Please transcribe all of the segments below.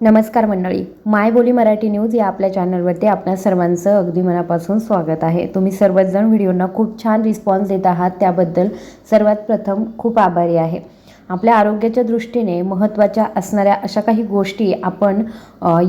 नमस्कार मंडळी माय बोली मराठी न्यूज या आपल्या चॅनलवरती आपल्या सर्वांचं अगदी मनापासून स्वागत आहे. तुम्ही सर्वजण व्हिडिओंना खूप छान रिस्पॉन्स देत आहात त्याबद्दल सर्वात प्रथम खूप आभारी आहे. आपल्या आरोग्याच्या दृष्टीने महत्त्वाच्या असणाऱ्या अशा काही गोष्टी आपण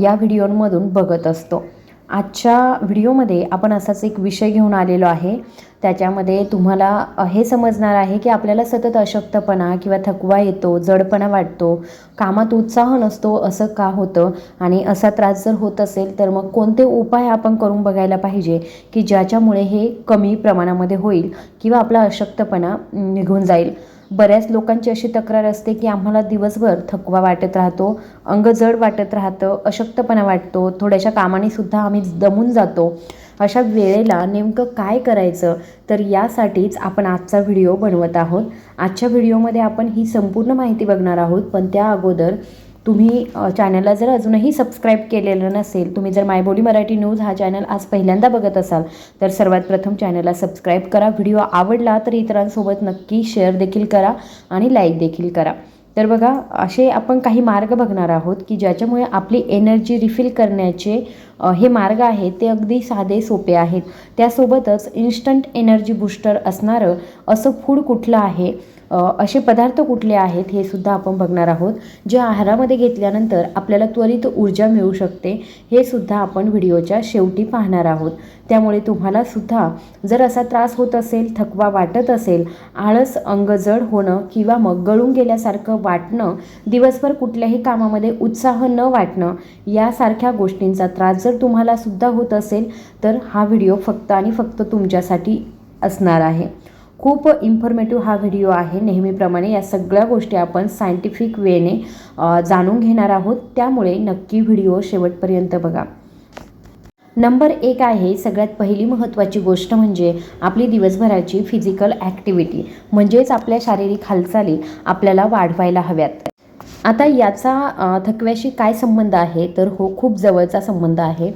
या व्हिडिओमधून बघत असतो. आजच्या व्हिडिओमध्ये आपण असाच एक विषय घेऊन आलेलो आहे. त्याच्यामध्ये तुम्हाला हे समजणार आहे की आपल्याला सतत अशक्तपणा किंवा थकवा येतो जडपणा वाटतो कामात उत्साह नसतो असं का होतं? आणि असा त्रास जर होत असेल तर मग कोणते उपाय आपण करून बघायला पाहिजे की ज्याच्यामुळे हे कमी प्रमाणामध्ये होईल किंवा आपला अशक्तपणा निघून जाईल? बऱ्याच लोकांची अशी तक्रार असते की आम्हाला दिवसभर थकवा वाटत राहतो अंग जड वाटत राहतं अशक्तपणा वाटतो थोड्याशा कामानेसुद्धा आम्ही दमून जातो. अशा वेळेला नेमकं काय करायचं? तर यासाठीच आपण आजचा व्हिडिओ बनवत आहोत. आजच्या व्हिडिओमध्ये आपण ही संपूर्ण माहिती बघणार आहोत पण त्या अगोदर तुम्ही चॅनलला जर अजूनही सबस्क्राईब केलेलं नसेल तुम्ही जर मायबोली मराठी न्यूज हा चॅनल आज पहिल्यांदा बघत असाल तर सर्वात प्रथम चॅनलला सबस्क्राईब करा. व्हिडिओ आवडला तर इतरांसोबत नक्की शेअर देखील करा आणि लाईक देखील करा. तर बघा असे आपण काही मार्ग बघणार आहोत की ज्याच्यामुळे आपली एनर्जी रिफिल करण्याचे हे मार्ग आहेत ते अगदी साधे सोपे आहेत. त्यासोबतच इन्स्टंट एनर्जी बूस्टर असणारं असं फूड कुठलं आहे? असे पदार्थ कुठले आहेत हे सुद्धा आपण बघणार आहोत जे आहारामध्ये घेतल्यानंतर आपल्याला त्वरित ऊर्जा मिळू शकते हे सुद्धा आपण व्हिडिओच्या शेवटी पाहणार आहोत. त्यामुळे तुम्हाला सुद्धा जर असा त्रास होत असेल थकवा वाटत असेल आळस अंगजड होणं किंवा मग गळून गेल्यासारखं वाटणं दिवसभर कुठल्याही कामामध्ये उत्साह न वाटणं यासारख्या गोष्टींचा त्रास जर तुम्हाला सुद्धा होत असेल तर हा व्हिडिओ फक्त आणि फक्त तुमच्यासाठी असणार आहे. खूप इन्फॉर्मेटिव्ह हा व्हिडिओ आहे. नेहमीप्रमाणे या सगळ्या गोष्टी आपण सायंटिफिक वेने जाणून घेणार आहोत. त्यामुळे नक्की व्हिडिओ शेवटपर्यंत बघा. नंबर एक आहे सगळ्यात पहिली महत्त्वाची गोष्ट म्हणजे आपली दिवसभराची फिजिकल ॲक्टिव्हिटी म्हणजेच आपल्या शारीरिक हालचाली आपल्याला वाढवायला हव्यात. आता याचा थकव्याशी काय संबंध आहे? तर हो खूप जवळचा संबंध आहे.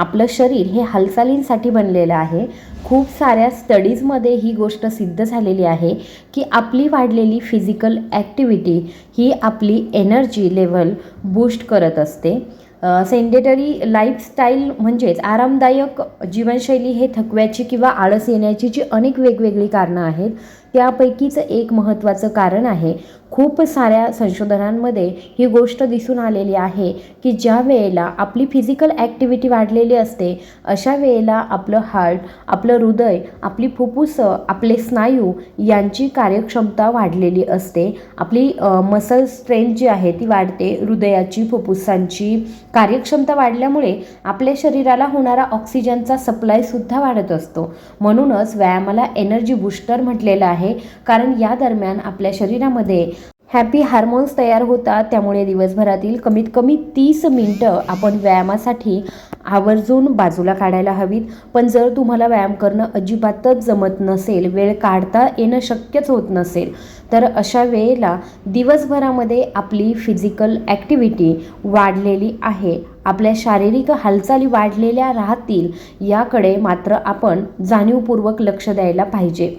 आपलं शरीर हे हालचालींसाठी बनलेलं आहे. खूप साऱ्या स्टडीजमध्ये ही गोष्ट सिद्ध झालेली आहे की आपली वाढलेली फिजिकल ॲक्टिव्हिटी ही आपली एनर्जी लेवल बूस्ट करत असते. सेंडेटरी लाईफस्टाईल म्हणजेच आरामदायक जीवनशैली हे थकव्याची किंवा आळस येण्याची जी अनेक वेगवेगळी कारणं आहेत त्यापैकीच एक महत्त्वाचं कारण आहे. खूप साऱ्या संशोधनांमध्ये ही गोष्ट दिसून आलेली आहे की ज्या वेळेला आपली फिजिकल ॲक्टिव्हिटी वाढलेली असते अशा वेळेला आपलं हार्ट आपलं हृदय आपली फुफ्फुसं आपले स्नायू यांची कार्यक्षमता वाढलेली असते. आपली मसल स्ट्रेंथ जी आहे ती वाढते हृदयाची फुफ्फुसांची कार्यक्षमता वाढल्यामुळे आपल्या शरीराला होणारा ऑक्सिजनचा सप्लायसुद्धा वाढत असतो. म्हणूनच व्यायामाला एनर्जी बूस्टर म्हटलेलं आहे. कारण या दरम्यान आपल्या शरीरामध्ये हॅपी हार्मोन्स तयार होतात. त्यामुळे दिवसभरातील कमीत कमी तीस मिनटं आपण व्यायामासाठी आवर्जून बाजूला काढायला हवीत. पण जर तुम्हाला व्यायाम करणं अजिबातच जमत नसेल वेळ काढता येणं शक्यच होत नसेल तर अशा वेळेला दिवसभरामध्ये आपली फिजिकल ॲक्टिव्हिटी वाढलेली आहे. आपल्या शारीरिक हालचाली वाढलेल्या राहतील याकडे मात्र आपण जाणीवपूर्वक लक्ष द्यायला पाहिजे.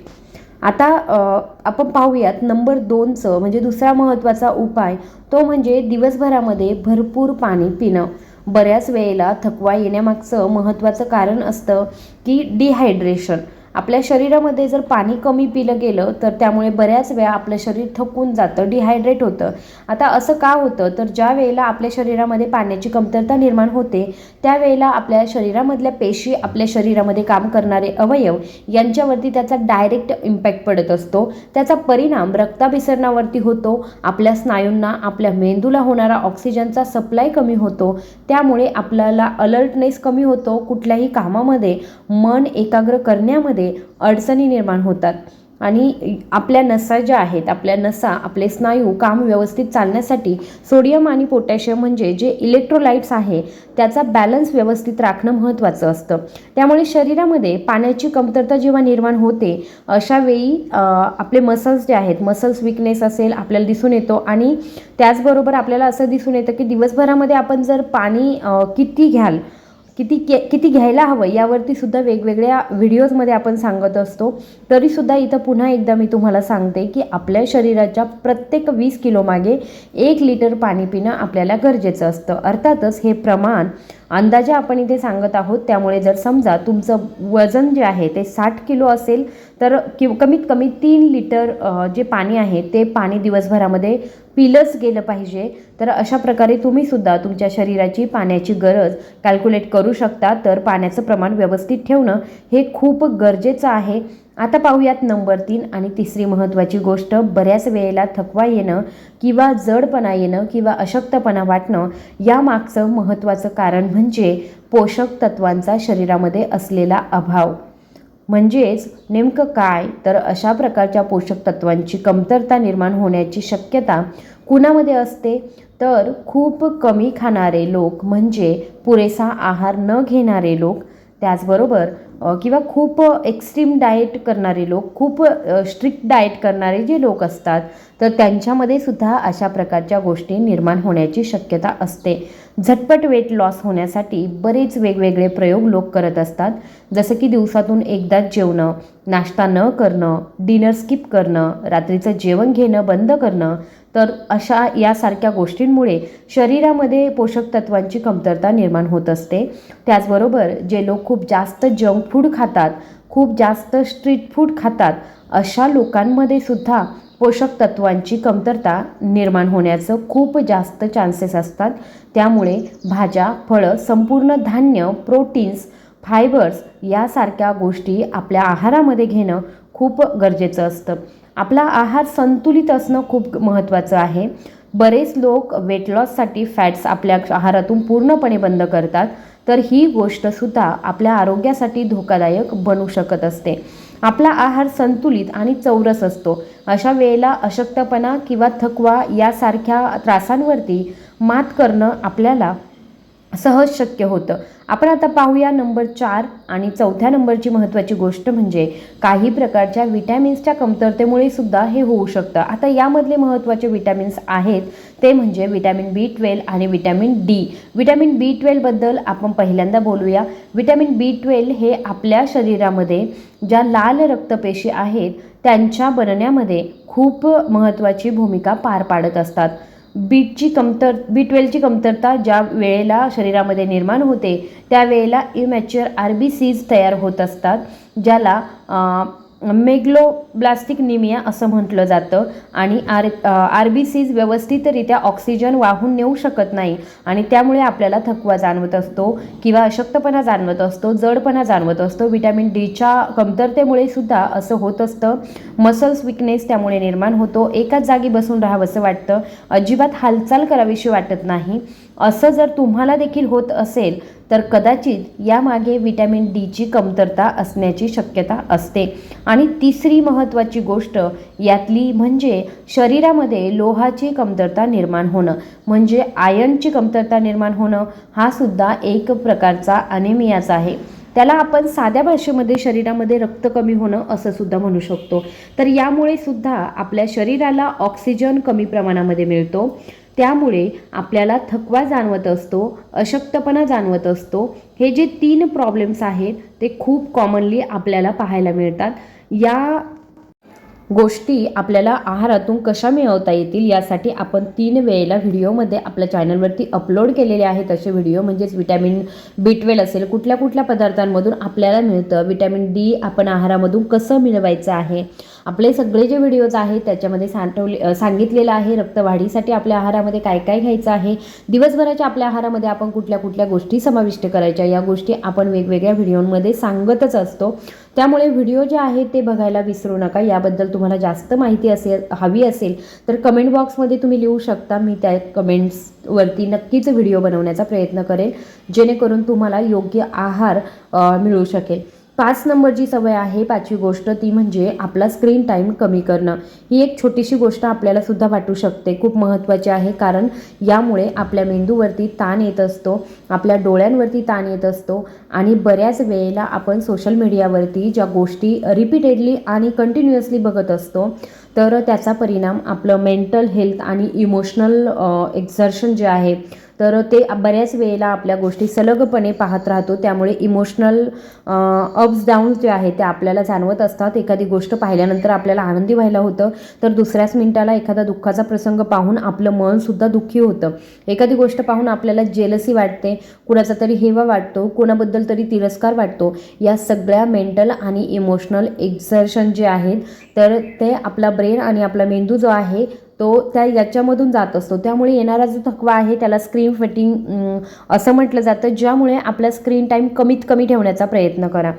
आता आपण पाहूयात नंबर दोनचं म्हणजे दुसरा महत्त्वाचा उपाय तो म्हणजे दिवसभरामध्ये भरपूर पाणी पिणं. बऱ्याच वेळेला थकवा येण्यामागचं महत्त्वाचं कारण असतं की डिहायड्रेशन आपल्या शरीरामध्ये जर पाणी कमी पिलं गेलं तर त्यामुळे बऱ्याच वेळा आपलं शरीर थकून जातं डिहायड्रेट होतं. आता असं का होतं? तर ज्या वेळेला आपल्या शरीरामध्ये पाण्याची कमतरता निर्माण होते त्यावेळेला आपल्या शरीरामधल्या पेशी आपल्या शरीरामध्ये काम करणारे अवयव यांच्यावरती त्याचा डायरेक्ट इम्पॅक्ट पडत असतो. त्याचा परिणाम रक्ताभिसरणावरती होतो आपल्या स्नायूंना आपल्या मेंदूला होणारा ऑक्सिजनचा सप्लाय कमी होतो त्यामुळे आपल्याला अलर्टनेस कमी होतो. कुठल्याही कामामध्ये मन एकाग्र करण्यामध्ये अडचणी निर्माण होतात. आणि आपल्या नसा ज्या आहेत आपल्या नसा आपले स्नायू काम व्यवस्थित चालण्यासाठी सोडियम आणि पोटॅशियम म्हणजे जे इलेक्ट्रोलाइट्स आहे त्याचा बॅलन्स व्यवस्थित राखणं महत्त्वाचं असतं. त्यामुळे शरीरामध्ये पाण्याची कमतरता जेव्हा निर्माण होते अशा वेळी आपले मसल्स जे आहेत मसल्स विकनेस असेल आपल्याला दिसून येतो. आणि त्याचबरोबर आपल्याला असं दिसून येतं की दिवसभरामध्ये आपण जर पाणी किती घ्याल किती के किती घ्यायला हवं यावरती सुद्धा वेगवेगळ्या व्हिडिओजमध्ये आपण सांगत असतो. तरीसुद्धा इथं पुन्हा एकदा मी तुम्हाला सांगते की आपल्या शरीराच्या प्रत्येक वीस किलो मागे एक लिटर पाणी पिणं आपल्याला गरजेचं असतं. अर्थातच हे प्रमाण अंदाजे आपण इथे सांगत आहोत. त्यामुळे जर समजा तुमचं वजन जे आहे ते साठ किलो असेल तर कि कमीत कमी तीन लिटर जे पाणी आहे ते पाणी दिवसभरामध्ये पिलंच गेलं पाहिजे. तर अशा प्रकारे तुम्ही सुद्धा तुमच्या शरीराची पाण्याची गरज कॅल्क्युलेट करू शकता. तर पाण्याचं प्रमाण व्यवस्थित ठेवणं हे खूप गरजेचं आहे. आता पाहूयात नंबर तीन आणि तिसरी महत्त्वाची गोष्ट. बऱ्याच वेळेला थकवा येणं किंवा जडपणा येणं किंवा अशक्तपणा वाटणं यामागचं महत्त्वाचं कारण म्हणजे पोषक तत्वांचा शरीरामध्ये असलेला अभाव. म्हणजेच नेमकं काय? तर अशा प्रकारच्या पोषक तत्वांची कमतरता निर्माण होण्याची शक्यता कुणामध्ये असते? तर खूप कमी खाणारे लोक म्हणजे पुरेसा आहार न घेणारे लोक त्याचबरोबर किंवा खूप एक्स्ट्रीम डाएट करणारे लोक खूप स्ट्रिक्ट डाएट करणारे जे लोक असतात तर त्यांच्यामध्ये सुद्धा अशा प्रकारच्या गोष्टी निर्माण होण्याची शक्यता असते. झटपट वेट लॉस होण्यासाठी बरेच वेगवेगळे प्रयोग लोक करत असतात. जसं की दिवसातून एकदाच जेवणं नाश्ता न करणं डिनर स्किप करणं रात्रीचं जेवण घेणं बंद करणं तर अशा यासारख्या गोष्टींमुळे शरीरामध्ये पोषक तत्वांची कमतरता निर्माण होत असते. त्याचबरोबर जे लोक खूप जास्त जंक फूड खातात खूप जास्त स्ट्रीट फूड खातात अशा लोकांमध्ये सुद्धा पोषक तत्वांची कमतरता निर्माण होण्याचं खूप जास्त चान्सेस असतात. त्यामुळे भाज्या फळं संपूर्ण धान्य प्रोटीन्स फायबर्स यासारख्या गोष्टी आपल्या आहारामध्ये घेणं खूप गरजेचं असतं. आपला आहार संतुलित असणं खूप महत्त्वाचं आहे. बरेच लोक वेट लॉससाठी फॅट्स आपल्या आहारातून पूर्णपणे बंद करतात तर ही गोष्टसुद्धा आपल्या आरोग्यासाठी धोकादायक बनू शकत असते. आपला आहार संतुलित आणि चौरस असतो. अशा वेळेला अशक्तपणा किंवा थकवा यासारख्या त्रासांवरती मात करणं आपल्याला सहज शक्य होतं. आपण आता पाहूया नंबर चार आणि चौथ्या नंबरची महत्त्वाची गोष्ट म्हणजे काही प्रकारच्या विटॅमिन्सच्या कमतरतेमुळे सुद्धा हे होऊ शकतं. आता यामधले महत्त्वाचे विटॅमिन्स आहेत ते म्हणजे विटॅमिन बी ट्वेल्व आणि विटॅमिन डी. विटॅमिन बी ट्वेल्वबद्दल आपण पहिल्यांदा बोलूया. विटॅमिन बी ट्वेल्व हे आपल्या शरीरामध्ये ज्या लाल रक्तपेशी आहेत त्यांच्या बनण्यामध्ये खूप महत्त्वाची भूमिका पार पाडत असतात. बीटची कमतर बी ट्वेल्वची कमतरता ज्या वेळेला शरीरामध्ये निर्माण होते त्यावेळेला इमॅच्युअर आर बी सीज तयार होत असतात ज्याला मेग्लोब्लास्टिक निमिया असं म्हटलं जातं आणि आर आर बी सीज व्यवस्थितरित्या ऑक्सिजन वाहून नेऊ शकत नाही आणि त्यामुळे आपल्याला थकवा जाणवत असतो किंवा अशक्तपणा जाणवत असतो जडपणा जाणवत असतो. विटॅमिन डीच्या कमतरतेमुळे सुद्धा असं होत असतं. मसल्स विकनेस त्यामुळे निर्माण होतो. एकाच जागी बसून राहावंसं वाटतं. अजिबात हालचाल करावीशी वाटत नाही. असं जर तुम्हाला देखील होत असेल तर कदाचित यामागे व्हिटॅमिन डीची कमतरता असण्याची शक्यता असते. आणि तिसरी महत्त्वाची गोष्ट यातली म्हणजे शरीरामध्ये लोहाची कमतरता निर्माण होणं. म्हणजे आयर्नची कमतरता निर्माण होणं हा सुद्धा एक प्रकारचा अनेमियाच आहे. त्याला आपण साध्या भाषेमध्ये शरीरामध्ये रक्त कमी होणं असं सुद्धा म्हणू शकतो. तर यामुळे सुद्धा आपल्या शरीराला ऑक्सिजन कमी प्रमाणामध्ये मिळतो. त्यामुळे आपल्याला थकवा जाणवत असतो अशक्तपणा जाणवत असतो. हे जे तीन प्रॉब्लेम्स आहेत ते खूप कॉमनली आपल्याला पाहायला मिळतात. या गोष्टी आपल्याला आहारातून कशा मिळवता येतील यासाठी आपण तीन वेळेला व्हिडिओमध्ये आपल्या चॅनलवरती अपलोड केलेले आहेत. असे व्हिडिओ म्हणजेच विटॅमिन बी ट्वेल्व असेल कुठल्या कुठल्या पदार्थांमधून आपल्याला मिळतं? विटॅमिन डी आपण आहारामधून कसं मिळवायचं आहे? आपले सगळे जे व्हिडिओज आहेत त्याच्यामध्ये सांठवले सांगितलेलं आहे रक्तवाढीसाठी आपल्या आहारामध्ये काय काय घ्यायचं आहे दिवसभराच्या आपल्या आहारामध्ये आपण कुठल्या कुठल्या गोष्टी समाविष्ट करायच्या या गोष्टी आपण वेगवेगळ्या व्हिडिओमध्ये सांगतच असतो. त्यामुळे व्हिडिओ जे आहेत ते बघायला विसरू नका याबद्दल तुम्हाला जास्त माहिती असेल हवी असेल तर कमेंट बॉक्समध्ये तुम्ही लिहू शकता मी त्या कमेंट्सवरती नक्कीच व्हिडिओ बनवण्याचा प्रयत्न करेल जेणेकरून तुम्हाला योग्य आहार मिळू शकेल. पाच नंबरची सवय आहे पाचवी गोष्ट ती म्हणजे आपला स्क्रीन टाईम कमी करणं. ही एक छोटीशी गोष्ट आपल्याला सुद्धा वाटू शकते खूप महत्त्वाची आहे. कारण यामुळे आपल्या मेंदूवरती ताण येत असतो आपल्या डोळ्यांवरती ताण येत असतो आणि बऱ्याच वेळेला आपण सोशल मीडियावरती ज्या गोष्टी रिपीटेडली आणि कंटिन्युअसली बघत असतो तर त्याचा परिणाम आपलं मेंटल हेल्थ आणि इमोशनल एक्झर्शन जे आहे तर ते बऱ्याच वेळेला आपल्या गोष्टी सलगपणे पाहत राहतो. त्यामुळे इमोशनल अप्स डाऊन्स जे आहे ते आपल्याला जाणवत असतात. एखादी गोष्ट पाहिल्यानंतर आपल्याला आनंदी व्हायला होतं. तर दुसऱ्याच मिनिटाला एखादा दुःखाचा प्रसंग पाहून आपलं मनसुद्धा दुःखी होतं. एखादी गोष्ट पाहून आपल्याला जेलसी वाटते. कुणाचा तरी हेवा वाटतो. कुणाबद्दल तरी तिरस्कार वाटतो. या सगळ्या मेंटल आणि इमोशनल एक्झर्शन जे आहेत तर ते आपला ब्रेन आणि आपला मेंदू जो आहे तो त्या याच्यामधून जात असतो. त्यामुळे येणारा जो थकवा आहे त्याला स्क्रीन फिटिंग असं म्हटलं जातं. ज्यामुळे आपला स्क्रीन टाईम कमीत कमी ठेवण्याचा प्रयत्न करा.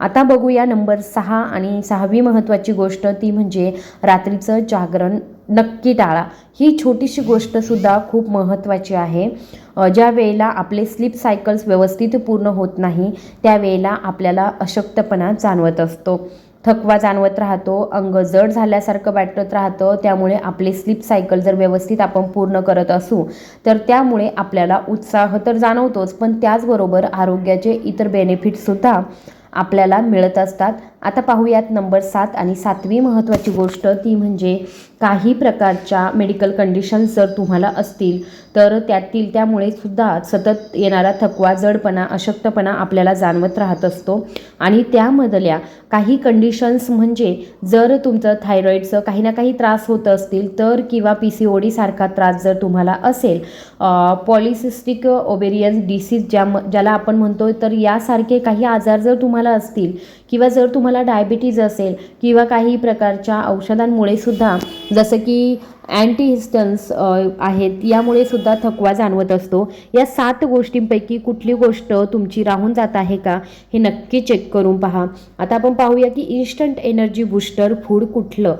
आता बघूया नंबर सहा आणि सहावी महत्त्वाची गोष्ट ती म्हणजे रात्रीचं जागरण नक्की टाळा. ही छोटीशी गोष्टसुद्धा खूप महत्त्वाची आहे. ज्या वेळेला आपले स्लीप सायकल्स व्यवस्थित पूर्ण होत नाही त्यावेळेला आपल्याला अशक्तपणा जाणवत असतो. थकवा जाणवत राहतो अंग जड झाल्यासारखं वाटत राहतं त्यामुळे आपले स्लीप सायकल जर व्यवस्थित आपण पूर्ण करत असू तर त्यामुळे आपल्याला उत्साह तर जाणवतोच पण त्याचबरोबर आरोग्याचे इतर बेनिफिटसुद्धा आपल्याला मिळत असतात. आता पाहूयात नंबर सात आणि सातवी महत्त्वाची गोष्ट ती म्हणजे काही प्रकारच्या मेडिकल कंडिशन्स जर तुम्हाला असतील तर त्यातील त्यामुळे सुद्धा सतत येणारा थकवा जडपणा अशक्तपणा आपल्याला जाणवत राहत असतो. आणि त्यामधल्या काही कंडिशन्स म्हणजे जर तुमचं थायरॉईडचं काही ना काही त्रास होत असतील तर किंवा पी सी ओ डीसारखा त्रास जर तुम्हाला असेल पॉलिसिस्टिक ओबेरियन डिसीज ज्या ज्याला आपण म्हणतो तर यासारखे काही आजार जर तुम्हाला असतील किंवा जर तुम्हाला डायबिटीज असेल किंवा काही प्रकारच्या औषधांमुळे सुद्धा जसं की अँटीहिस्टन्स आहेत यामुळे सुद्धा थकवा जाणवत असतो. या सात गोष्टींपैकी कुठली गोष्ट तुमची राहून जात आहे का हे नक्की चेक करून पहा. आता आपण पाहूया की इन्स्टंट एनर्जी बूस्टर फूड कुठलं?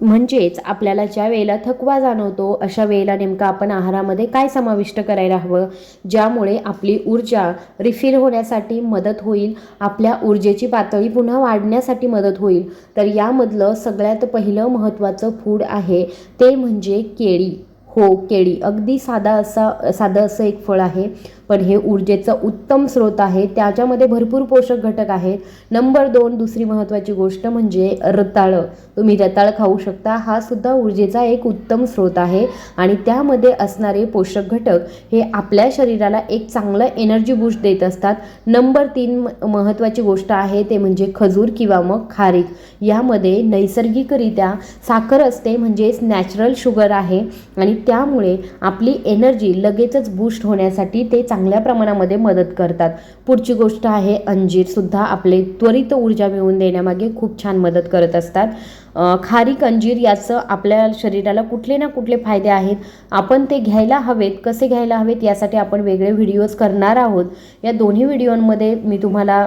म्हणजेच आपल्याला ज्या वेळेला थकवा जाणवतो अशा वेळेला नेमकं आपण आहारामध्ये काय समाविष्ट करायला हवं? ज्यामुळे आपली ऊर्जा रिफिल होण्यासाठी मदत होईल आपल्या ऊर्जेची पातळी पुन्हा वाढण्यासाठी मदत होईल. तर यामधलं सगळ्यात पहिलं महत्त्वाचं फूड आहे ते म्हणजे केळी. हो केळी. अगदी साधा असा साधं असं एक फळ आहे. पण हे ऊर्जेचं उत्तम स्रोत आहे. त्याच्यामध्ये भरपूर पोषक घटक आहेत. नंबर दोन दुसरी महत्त्वाची गोष्ट म्हणजे रताळं. तुम्ही रताळ खाऊ शकता. हा सुद्धा ऊर्जेचा एक उत्तम स्रोत आहे. आणि त्यामध्ये असणारे पोषक घटक हे आपल्या शरीराला एक चांगलं एनर्जी बूस्ट देत असतात. नंबर तीन महत्त्वाची गोष्ट आहे ते म्हणजे खजूर किंवा मग खारीक. यामध्ये नैसर्गिकरित्या साखर असते म्हणजेच नॅचरल शुगर आहे. आणि त्यामुळे आपली एनर्जी लगेचच बूस्ट होण्यासाठी ते चांगल्या प्रमाणामध्ये मदत करतात. पुढची गोष्ट आहे अंजीरसुद्धा आपले त्वरित ऊर्जा मिळवून देण्यामागे खूप छान मदत करत असतात. खारीक अंजीर याचं आपल्या शरीराला कुठले ना कुठले फायदे आहेत. आपण ते घ्यायला हवेत कसे घ्यायला हवेत यासाठी आपण वेगळे व्हिडिओज करणार आहोत. या दोन्ही व्हिडिओमध्ये मी तुम्हाला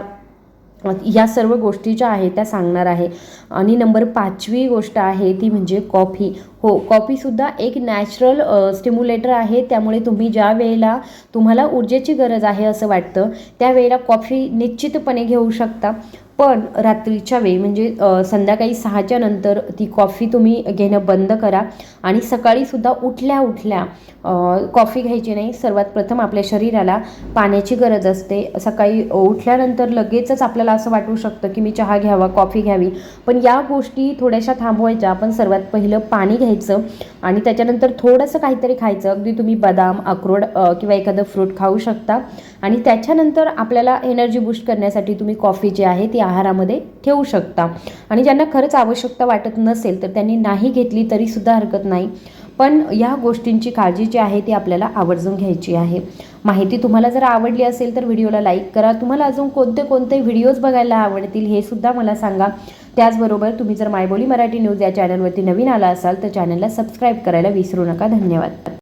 या सर्व गोष्टी ज्या आहेत त्या सांगणार आहे. आणि नंबर पाचवी गोष्ट आहे ती म्हणजे कॉफी. हो कॉफीसुद्धा एक नॅचरल स्टिम्युलेटर आहे. त्यामुळे तुम्ही ज्या वेळेला तुम्हाला ऊर्जेची गरज आहे असं वाटतं त्यावेळेला कॉफी निश्चितपणे घेऊ शकता. पण रात्रीच्या वेळी म्हणजे संध्याकाळी सहाच्या नंतर ती कॉफी तुम्ही घेणं बंद करा. आणि सकाळीसुद्धा उठल्या उठल्या कॉफी घ्यायची नाही. सर्वात प्रथम आपल्या शरीराला पाण्याची गरज असते. सकाळी उठल्यानंतर लगेचच आपल्याला असं वाटू शकतं की मी चहा घ्यावा कॉफी घ्यावी. पण या गोष्टी थोड्याशा थांबवायच्या. आपण सर्वात पहिलं पाणी घ्या घ्यायचं आणि त्याच्यानंतर थोडंसं काहीतरी खायचं. अगदी तुम्ही बदाम अक्रोड किंवा एखादं फ्रूट खाऊ शकता. आणि त्याच्यानंतर आपल्याला एनर्जी बूस्ट करण्यासाठी तुम्ही कॉफी जी आहे ती आहारामध्ये ठेवू शकता. आणि ज्यांना खरंच आवश्यकता वाटत नसेल तर त्यांनी नाही घेतली तरीसुद्धा हरकत नाही. पण या गोष्टींची काळजी जी आहे ती आपल्याला आवर्जून घ्यायची आहे. माहिती तुम्हाला जर आवडली असेल तर व्हिडिओला लाईक करा. तुम्हाला अजून कोणते कोणते व्हिडिओज बघायला आवडतील हे सुद्धा मला सांगा. त्याचबरोबर तुम्ही जर मायबोली मराठी न्यूज या चॅनलवरती नवीन आला असाल तर चॅनलला सबस्क्राईब करायला विसरू नका. धन्यवाद.